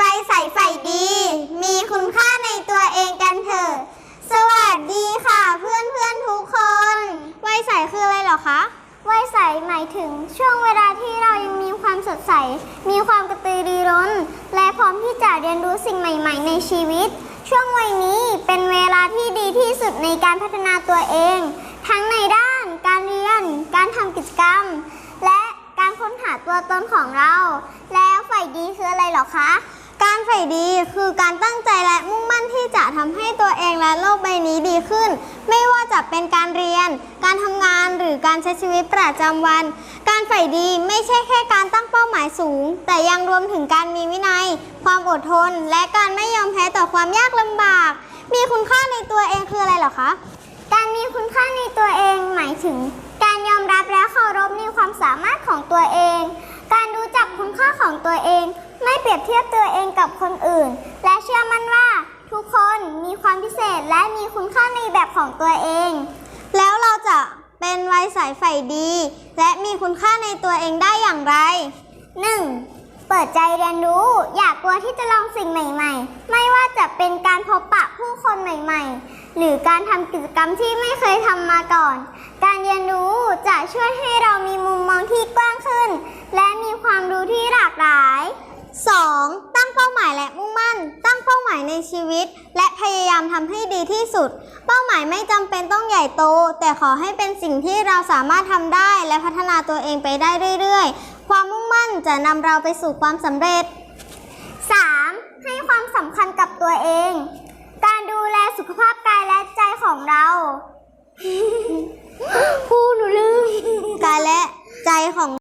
วัยใสใฝ่ดี มีคุณค่าในตัวเองกันเถอะ สวัสดีค่ะ เพื่อนเพื่อนๆทุกคน วัยใสคืออะไรเหรอคะ วัยใสหมายถึงช่วงเวลาที่เรายังมีความสดใส มีความกระตือรือร้น และพร้อมที่จะเรียนรู้สิ่งใหม่ ๆ ในชีวิต ช่วงวัยนี้เป็นเวลาที่ดีที่สุดในการพัฒนาตัวเอง ทั้งในด้าน การเรียน การทำกิจกรรม และการค้นหาตัวตนของเรา แล้วฝ่ายดีคืออะไรเหรอคะ การใฝ่ดีคือการตั้งใจและมุ่งมั่นที่จะทำให้ตัวเองและโลกใบนี้ดีขึ้น ไม่ว่าจะเป็นการเรียน การทำงานหรือการใช้ชีวิตประจำวัน การใฝ่ดีไม่ใช่แค่การตั้งเป้าหมายสูง แต่ยังรวมถึงการมีวินัย ความอดทน และการไม่ยอมแพ้ต่อความยากลำบาก มีคุณค่าในตัวเองคืออะไรหรอคะ การมีคุณค่าในตัวเองหมายถึง การยอมรับและเคารพในความสามารถของตัวเอง การรู้จักคุณค่าของตัวเอง เปรียบเทียบตัวเองกับคนอื่น และเชื่อมั่นว่าทุกคนมีความพิเศษและมีคุณค่าในแบบของตัวเอง แล้วเราจะเป็นวัยใสใฝ่ดี และมีคุณค่าในตัวเองได้อย่างไร 1. เปิดใจเรียนรู้ อย่ากลัวที่จะลองสิ่งใหม่ ๆ ไม่ว่าจะเป็นการพบปะผู้คนใหม่ ๆ หรือการทำกิจกรรมที่ไม่เคยทำมาก่อน การเรียนรู้จะช่วยให้เรามีมุมมองที่กว้างขึ้น และมีความรู้ที่หลากหลาย 2. ตั้งเป้าหมายและมุ่งมั่น ตั้งเป้าหมายในชีวิต และพยายามทำให้ดีที่สุด เป้าหมายไม่จำเป็นต้องใหญ่โต แต่ขอให้เป็นสิ่งที่เราสามารถทำได้และพัฒนาตัวเองไปได้เรื่อยๆ ความมุ่งมั่นจะนำเราไปสู่ความสำเร็จ